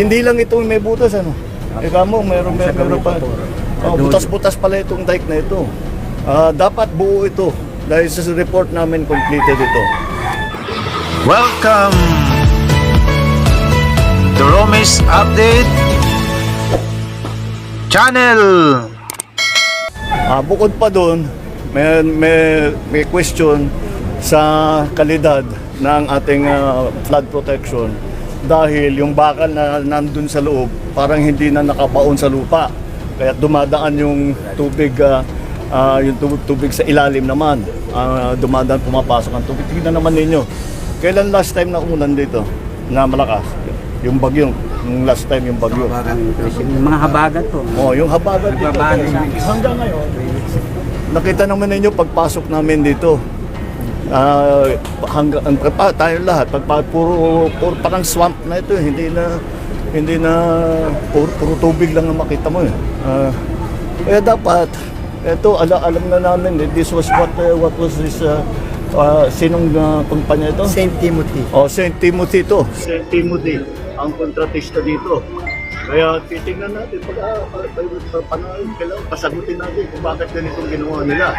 Hindi lang itong may butas, ano? Ikaw mo, meron, meron, meron pa. Oh, butas-butas pala itong dike na ito. Ah, dapat buo ito. Dahil sa report namin, completed ito. Welcome to Romis Update Channel. Ah, bukod pa doon, may, may, may question sa kalidad ng ating ah, flood protection dahil yung bakal na nandun sa loob parang hindi na nakabaon sa lupa. Kaya dumadaan yung tubig ah, ah, yung tubig, tubig sa ilalim naman. Ah, dumadaan pumapasok ang tubig. Tingnan naman ninyo. Kailan last time na umulan dito na malakas? Yung bagyo, yung last time yung bagyo. Yung mga habagat po. Oh, yung habagat dito. Hanggang ngayon, nakita naman ninyo pagpasok namin dito. Ah, hanggang ang pa, tayo lahat pag pa- puro, puro parang swamp na ito, eh. hindi na hindi na puro, puro tubig lang ang makita mo eh. Ah, kaya dapat ito ala, alam na namin eh, this was what uh, what was this uh, ah, sinong uh, kumpanya ito? St. Timothy. Oh, St. Timothy to. St. Timothy, ang kontratista dito. Kaya titingnan natin, pag ah, pa, panahon, kailangan pasagutin natin kung bakit ganitong ginawa nila.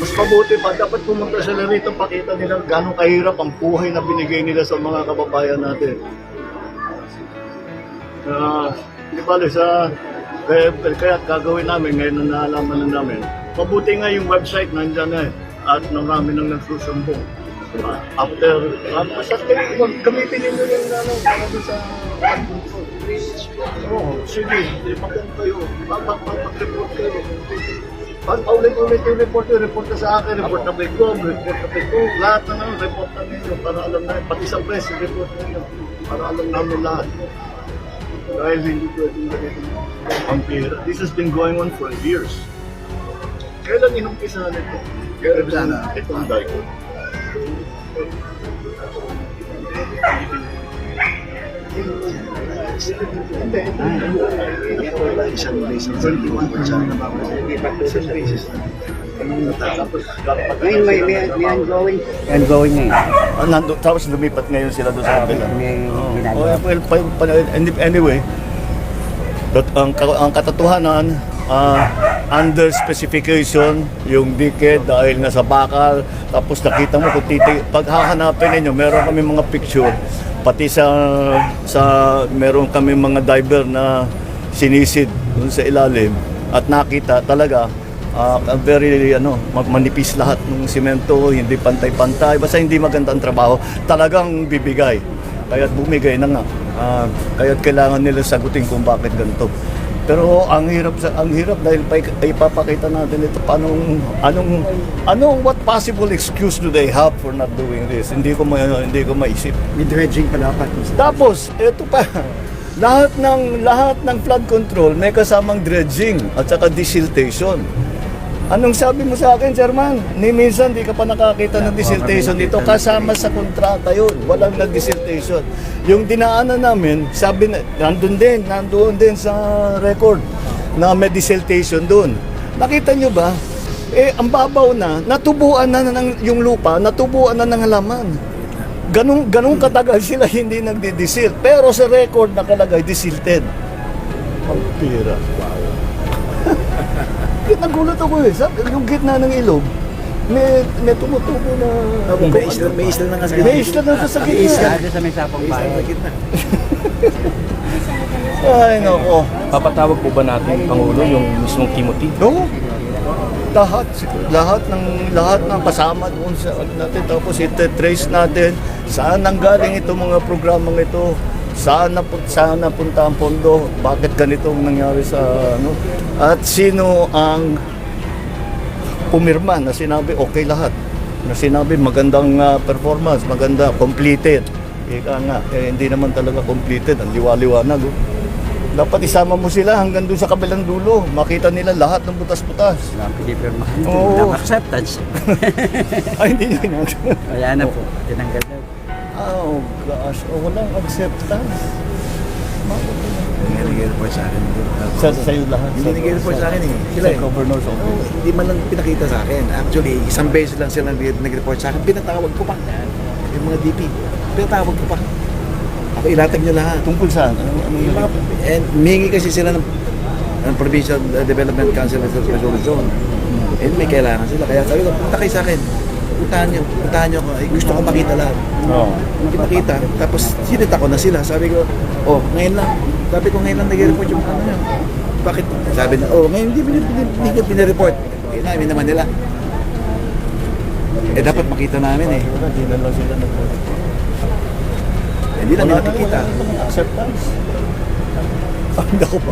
Mas mabuti pa, dapat pumunta sila rito, pakita nila gano'ng kahirap ang buhay na binigay nila sa mga kababayan natin. Ah, di bale sa kaya, kaya gagawin namin ngayon na naalaman na namin. Mabuti nga yung website nandyan na eh. At marami nang nagsusumbong. Ah, After, uh, basta kayo, gamitin ninyo yung ano, para doon sa Oo, sige, ipagyan kayo. Mag-report kayo. Pag ulit-ulit yung report, yung report sa akin, report na may GOM, report na may GOM, lahat na naman, report na ninyo para alam na, pati sa press, report ninyo para alam namin lahat. Dahil hindi pwedeng ganito ang pera. This has been going on for years. Kailan inumpisa nito? Kailan na dike? Ngayon may, may, may ongoing. Ongoing ngayon. Ah, nando, tapos lumipat ngayon sila doon sa kabila. May Oh, ginagawa. well, pa, pa, and- anyway, but ang, ang katatuhanan, ah, under specification, yung dike dahil nga sa bakal, tapos nakita mo kung titi, pag hahanapin ninyo, meron kami mga picture, pati sa, sa meron kami mga diver na sinisid dun sa ilalim, at nakita talaga, ah, very ano, ma- manipis lahat ng simento, hindi pantay-pantay, basta hindi maganda ang trabaho, talagang bibigay. Kaya't bumigay na nga. Ah, kaya't kailangan nila sagutin kung bakit ganito. Pero ang hirap sa ang hirap dahil pa ipapakita natin ito paano anong anong what possible excuse do they have for not doing this? Hindi ko ma, hindi ko maisip. May dredging pa dapat. Tapos, ito pa, lahat ng lahat ng flood control may kasamang dredging at saka desiltation. Anong sabi mo sa akin, Chairman? Ni minsan di ka pa nakakita ng desiltation dito. Kasama sa kontrata yun. Walang nag-desiltation. Yung dinaanan namin, sabi na, nandun din, nandun din sa record na may desiltation doon. Nakita nyo ba? Eh, ang babaw na, natubuan na ng yung lupa, natubuan na ng halaman. Ganong, ganong katagal sila hindi nagdi-desil. Pero sa record nakalagay, desilted. Ang pira. Wow. Nagulat ako eh. Sabi, yung gitna ng ilog, may, may tumutubo na... May isla, may isla na nga sa May isla na sa gitna. Isa sa may sapang bayan. Ay, nako. Papatawag po ba natin, Pangulo, yung mismong Timothy? No? Lahat, lahat ng lahat ng kasama doon sa natin tapos ite-trace natin saan nanggaling itong mga programang ito saan na saan napunta ang pondo bakit ganito ang nangyari sa ano at sino ang pumirma na sinabi okay lahat na sinabi magandang ah, performance maganda completed ika nga eh, hindi naman talaga completed ang liwa-liwanag oh. dapat isama mo sila hanggang doon sa kabilang dulo makita nila lahat ng butas-butas Wala ang pinipirmahan. Oo. Ng acceptance. ay hindi nyo ginagawa Kaya na po. Tinanggal na. Oh gosh oh, walang acceptance Hindi nag-report sa akin. sa sa'yo lahat Hindi nag-report sa akin eh. Sila sa eh. governor's Oo, office hindi man lang pinakita sa akin. Actually, isang beses lang sila nag- nag-report sa akin. Pinatawag ko pa. Yung mga DP. Pinatawag ko pa. ilatag nyo lahat. Tungkol saan? Ano, ano Yung mga, and humingi kasi sila ng, ng Provincial Development Council Resolution. And may kailangan sila. Kaya sabi ko, punta kayo sa akin. Puntahan nyo, puntahan nyo ako. Ay, gusto ko makita lahat. Oo. Hindi makita. Tapos sinita ko na sila. Sabi ko, oh, ngayon lang. Sabi ko, ngayon lang nag-report yung ano nyo. Bakit? Sabi na, oh, ngayon hindi, hindi, hindi, hindi ko pinareport. Eh, namin naman nila. Eh, dapat makita namin eh. Wala, di na lang sila nag Eh, Hindi namin nakikita. acceptance. Hindi ako pa.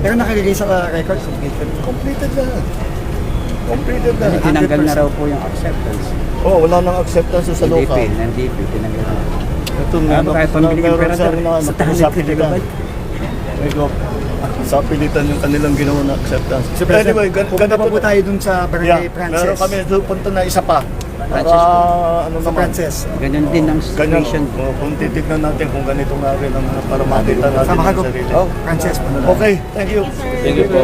Pero nakalagay sa record. Completed na. Completed na. Tinanggal na raw po yung acceptance. Oh, wala nang acceptance sa NDP, local. NDP, tinanggal na. Ito Ah, na, kahit pambili ng pera sa, na, sa tahanan sa ng pilitan. Tiliban. Medyo sa pilitan yung kanilang ginawa na acceptance. So, President, anyway, gan pupunta pa po tayo dun sa Yeah, Barangay Frances. meron kami punta na isa pa. Para Frances po. ano Sa naman. Frances. Ganyan din ang Ganyan, situation. oh, kung titignan natin kung ganito nga rin ang para makita natin Sa ang Makagop. sarili. Oh, Frances. Okay, thank you. Thank you po.